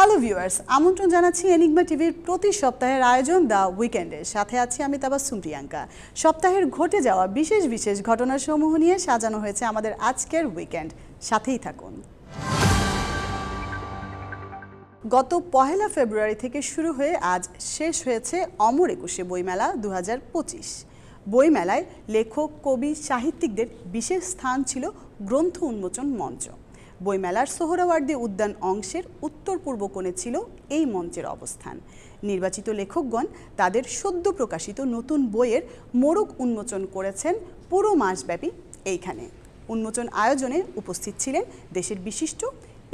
Hello viewers আমন্ত্রণ জানাচ্ছি enigma টিভির প্রতি সপ্তাহের আয়োজন দ্য উইকেন্ডের সাথে আছি আমি তাবাসুম প্রিয়াঙ্কা সপ্তাহের ঘটে যাওয়া বিশেষ বিশেষ ঘটনাসমূহ নিয়ে সাজানো হয়েছে আমাদের আজকের উইকেন্ড সাথেই থাকুন। গত পহেলা ফেব্রুয়ারি থেকে শুরু হয়ে আজ শেষ হয়েছে অমর একুশে বইমেলা দু হাজার পঁচিশ। বইমেলায় লেখক, কবি, সাহিত্যিকদের বিশেষ স্থান ছিল গ্রন্থ উন্মোচন মঞ্চ। বইমেলার সোহরাওয়ার্দী উদ্যান অংশের উত্তর পূর্ব কোণে ছিল এই মঞ্চের অবস্থান। নির্বাচিত লেখকগণ তাদের সদ্য প্রকাশিত নতুন বইয়ের মোড়ক উন্মোচন করেছেন পুরো মাসব্যাপী এইখানে। উন্মোচন আয়োজনে উপস্থিত ছিলেন দেশের বিশিষ্ট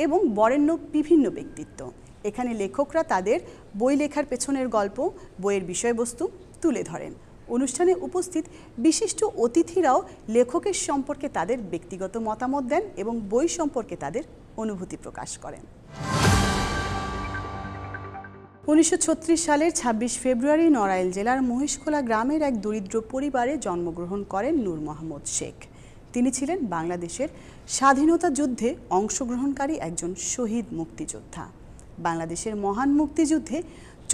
এবং বরেণ্য বিভিন্ন ব্যক্তিত্ব। এখানে লেখকরা তাদের বই লেখার পেছনের গল্প, বইয়ের বিষয়বস্তু তুলে ধরেন। অনুষ্ঠানে উপস্থিত বিশিষ্ট অতিথিরাও লেখকের সম্পর্কে তাদের ব্যক্তিগত মতামত দেন এবং বই সম্পর্কে তাদের অনুভূতি প্রকাশ করেন। উনিশশো ছত্রিশ সালের ২৬ ফেব্রুয়ারি নড়াইল জেলার মহেশখোলা গ্রামের এক দরিদ্র পরিবারে জন্মগ্রহণ করেন নূর মোহাম্মদ শেখ। তিনি ছিলেন বাংলাদেশের স্বাধীনতা যুদ্ধে অংশগ্রহণকারী একজন শহীদ মুক্তিযোদ্ধা। বাংলাদেশের মহান মুক্তিযুদ্ধে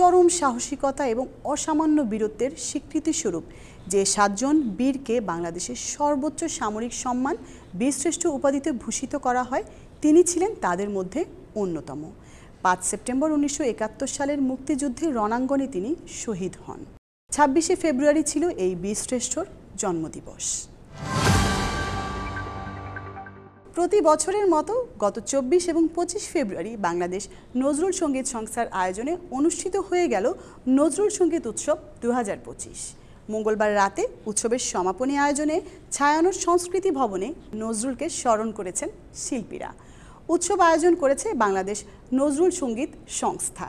চরম সাহসিকতা এবং অসামান্য বীরত্বের স্বীকৃতিস্বরূপ যে সাতজন বীরকে বাংলাদেশের সর্বোচ্চ সামরিক সম্মান, বীরশ্রেষ্ঠ উপাধিতে ভূষিত করা হয়, তিনি ছিলেন তাদের মধ্যে অন্যতম। পাঁচ সেপ্টেম্বর উনিশশো একাত্তর সালের মুক্তিযুদ্ধে রণাঙ্গনে তিনি শহীদ হন। ছাব্বিশে ফেব্রুয়ারি ছিল এই বীরশ্রেষ্ঠর জন্মদিবস। প্রতি বছরের মতো গত চব্বিশ এবং পঁচিশ ফেব্রুয়ারি বাংলাদেশ নজরুল সংগীত সংস্থার আয়োজনে অনুষ্ঠিত হয়ে গেল নজরুল সংগীত উৎসব দু হাজার পঁচিশ। মঙ্গলবার রাতে উৎসবের সমাপনী আয়োজনে ছায়ানোর সংস্কৃতি ভবনে নজরুলকে স্মরণ করেছেন শিল্পীরা। উৎসব আয়োজন করেছে বাংলাদেশ নজরুল সংগীত সংস্থা।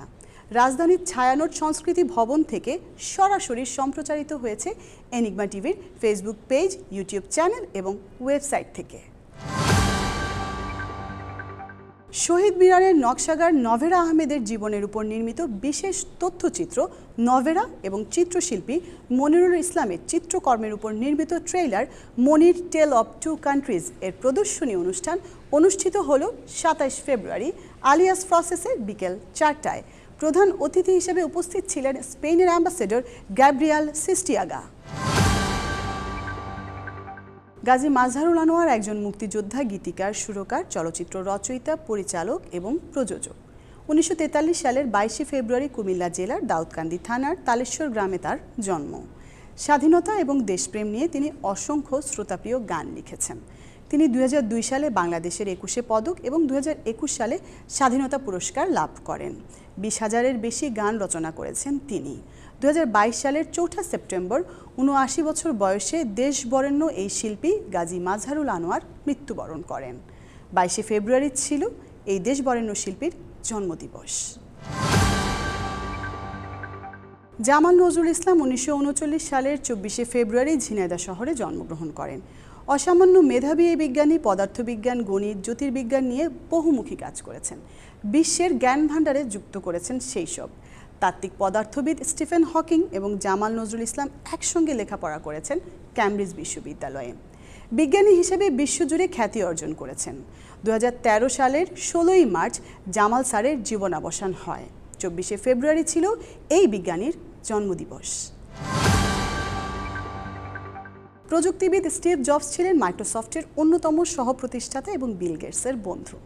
রাজধানীর ছায়ানোট সংস্কৃতি ভবন থেকে সরাসরি সম্প্রচারিত হয়েছে এনিগমা টিভির ফেসবুক পেজ, ইউটিউব চ্যানেল এবং ওয়েবসাইট থেকে। শহীদ মিনারের নকশাগার নভেরা আহমেদের জীবনের উপর নির্মিত বিশেষ তথ্যচিত্র নভেরা এবং চিত্রশিল্পী মনিরুল ইসলামের চিত্রকর্মের উপর নির্মিত trailer Monir tale of two countries এর প্রদর্শনী অনুষ্ঠান অনুষ্ঠিত হল সাতাইশ ফেব্রুয়ারি আলিয়াস প্রসেসের বিকেল চারটায়। প্রধান অতিথি হিসেবে উপস্থিত ছিলেন স্পেনের ambassador Gabriel Sistiaga. Gazi Mazharul Anwar একজন মুক্তিযোদ্ধা, গীতিকার, সুরকার, চলচ্চিত্র রচয়িতা, পরিচালক এবং প্রযোজক। উনিশশো তেতাল্লিশ সালের বাইশে ফেব্রুয়ারি কুমিল্লা জেলার দাউদকান্দি থানার তালেশ্বর গ্রামে তার জন্ম। স্বাধীনতা এবং দেশপ্রেম নিয়ে তিনি অসংখ্য শ্রোতাপ্রিয় গান লিখেছেন। তিনি দু হাজার দুই সালে বাংলাদেশের একুশে পদক এবং দু হাজার একুশ সালে স্বাধীনতা পুরস্কার লাভ করেন। বিশ হাজারের বেশি গান রচনা করেছেন তিনি। দু হাজার বাইশ সালের চৌঠা সেপ্টেম্বর উনআশি বছর বয়সে দেশবরেণ্য এই শিল্পী গাজী মাজহারুল আনোয়ার মৃত্যুবরণ করেন। বাইশে ফেব্রুয়ারি ছিল এই দেশবরেণ্য শিল্পীর জন্মদিবস। জামাল নজরুল ইসলাম উনিশশো উনচল্লিশ সালের চব্বিশে ফেব্রুয়ারি ঝিনাইদহ শহরে জন্মগ্রহণ করেন। অসামান্য মেধাবী এই বিজ্ঞানী, পদার্থবিজ্ঞান, গণিত, জ্যোতির্বিজ্ঞান নিয়ে বহুমুখী কাজ করেছেন। বিশ্বের জ্ঞান ভাণ্ডারে যুক্ত করেছেন সেই সব তাত্ত্বিক পদার্থবিদ স্টিফেন হকিং এবং জামাল নজরুল ইসলাম একসঙ্গে লেখাপড়া করেছেন ক্যামব্রিজ বিশ্ববিদ্যালয়ে। বিজ্ঞানী হিসেবে বিশ্বজুড়ে খ্যাতি অর্জন করেছেন। দুই হাজার তেরো সালের ষোলোই মার্চ জামাল স্যারের জীবনাবসান হয়। চব্বিশে ফেব্রুয়ারি ছিল এই বিজ্ঞানীর জন্মদিবস। প্রযুক্তিবিদ স্টিভ জবস ছিলেন মাইক্রোসফটের অন্যতম সহপ্রতিষ্ঠাতা এবং বিল গেটসের বন্ধু।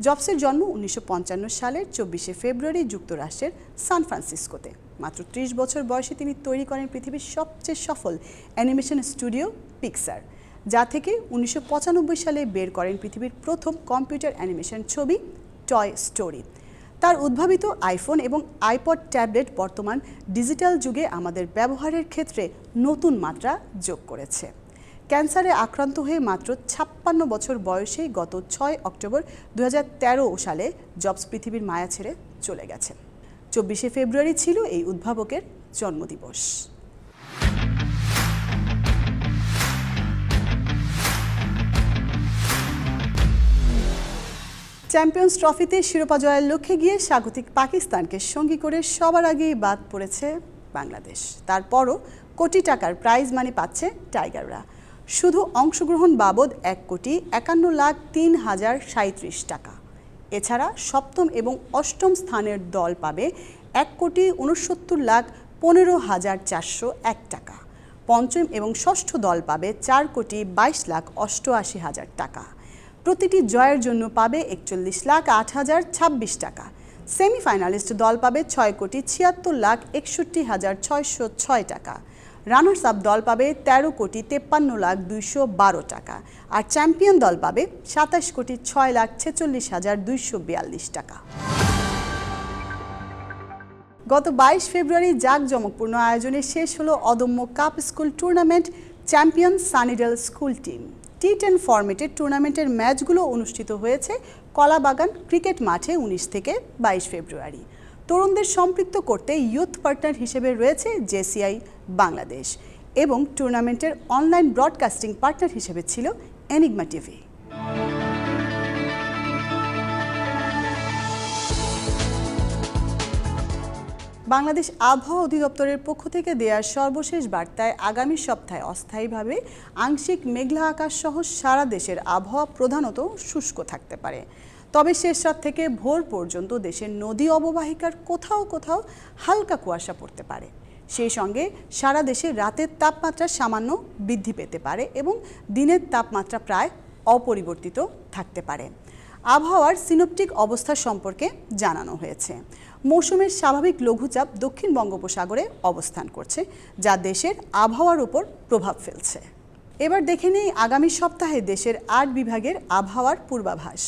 জবসের জন্ম উনিশশো পঞ্চান্ন সালের চব্বিশে ফেব্রুয়ারি যুক্তরাষ্ট্রের সান ফ্রান্সিসকোতে। মাত্র ত্রিশ বছর বয়সে তিনি তৈরি করেন পৃথিবীর সবচেয়ে সফল অ্যানিমেশন স্টুডিও পিক্সার, যা থেকে উনিশশো পঁচানব্বই সালে বের করেন পৃথিবীর প্রথম কম্পিউটার অ্যানিমেশন ছবি টয় স্টোরি। তার উদ্ভাবিত আইফোন এবং আইপড ট্যাবলেট বর্তমান ডিজিটাল যুগে আমাদের ব্যবহারের ক্ষেত্রে নতুন মাত্রা যোগ করেছে। ক্যান্সারে আক্রান্ত হয়ে মাত্র ছাপ্পান্ন বছর বয়সেই গত ছয় অক্টোবর দু হাজার তেরো সালে জবস পৃথিবীর মায়া ছেড়ে চলে গেছেন চব্বিশে ফেব্রুয়ারি ছিল এই উদ্ভাবকের জন্মদিবস। চ্যাম্পিয়ন্স ট্রফিতে শিরোপা জয়ের লক্ষ্যে গিয়ে স্বাগতিক পাকিস্তানকে সঙ্গী করে সবার আগেই বাদ পড়েছে বাংলাদেশ। তারপরও কোটি টাকার প্রাইজ মানি পাচ্ছে টাইগাররা। শুধু অংশগ্রহণ বাবদ এক কোটি একান্ন লাখ তিন হাজার সাঁত্রিশ টাকা। এছাড়া সপ্তম এবং অষ্টম স্থানের দল পাবে এক কোটি উনসত্তর লাখ পনেরো হাজার চারশো এক টাকা। পঞ্চম এবং ষষ্ঠ দল পাবে চার কোটি বাইশ লাখ অষ্টআশি হাজার টাকা। প্রতিটি জয়ের জন্য পাবে একচল্লিশ লাখ আট হাজার ছাব্বিশ টাকা। সেমিফাইনালিস্ট দল পাবে ছয় কোটি ছিয়াত্তর লাখ একষট্টি হাজার ছয়শো ছয় টাকা। রানার্স আপ দল পাবে তেরো কোটি তেপ্পান্ন লাখ দুইশো বারো টাকা, আর চ্যাম্পিয়ন দল পাবে সাতাশ কোটি ছয় লাখ ছেচল্লিশ হাজার দুইশো বিয়াল্লিশ টাকা। গত বাইশ ফেব্রুয়ারি জাঁকজমকপূর্ণ আয়োজনে শেষ হলো Adamya cup school tournament champion Sunnydale school team T ten ফরম্যাটের টুর্নামেন্টের ম্যাচগুলো অনুষ্ঠিত হয়েছে কলাবাগান ক্রিকেট মাঠে উনিশ থেকে বাইশ ফেব্রুয়ারি। তরুণদের সম্পৃক্ত করতে ইউথ পার্টনার হিসেবে রয়েছে জেসিআই বাংলাদেশ এবং টুর্নামেন্টের অনলাইন ব্রডকাস্টিং পার্টনার হিসেবে ছিল এনিগমা টিভি বাংলাদেশ আবহাওয়া অধিদপ্তরের পক্ষ থেকে দেওয়া সর্বশেষ বার্তায় আগামী সপ্তাহে অস্থায়ীভাবে আংশিক মেঘলা আকাশ সহ সারা দেশের আবহাওয়া প্রধানত শুষ্ক থাকতে পারে। তবে শেষ রাত থেকে ভোর পর্যন্ত দেশের নদী অববাহিকার কোথাও কোথাও হালকা কুয়াশা পড়তে পারে। সেই সঙ্গে সারা দেশে রাতের তাপমাত্রা সামান্য বৃদ্ধি পেতে পারে এবং দিনের তাপমাত্রা প্রায় অপরিবর্তিত থাকতে পারে। আবহাওয়ার সিনোপটিক অবস্থা সম্পর্কে জানানো হয়েছে। মৌসুমের স্বাভাবিক লঘুচাপ দক্ষিণ বঙ্গোপসাগরে অবস্থান করছে, যা দেশের আবহাওয়ার উপর প্রভাব ফেলছে। এবার দেখে নেই আগামী সপ্তাহে দেশের আট বিভাগের আবহাওয়ার পূর্বাভাস।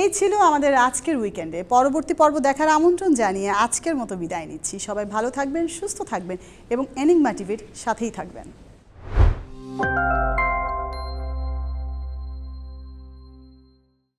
এই ছিল আমাদের আজকের উইকেন্ডে পরবর্তী পর্ব দেখার আমন্ত্রণ জানিয়ে আজকের মতো বিদায় নিচ্ছি। সবাই ভালো থাকবেন, সুস্থ থাকবেন এবং এনিংমা টিভির সাথেই থাকবেন।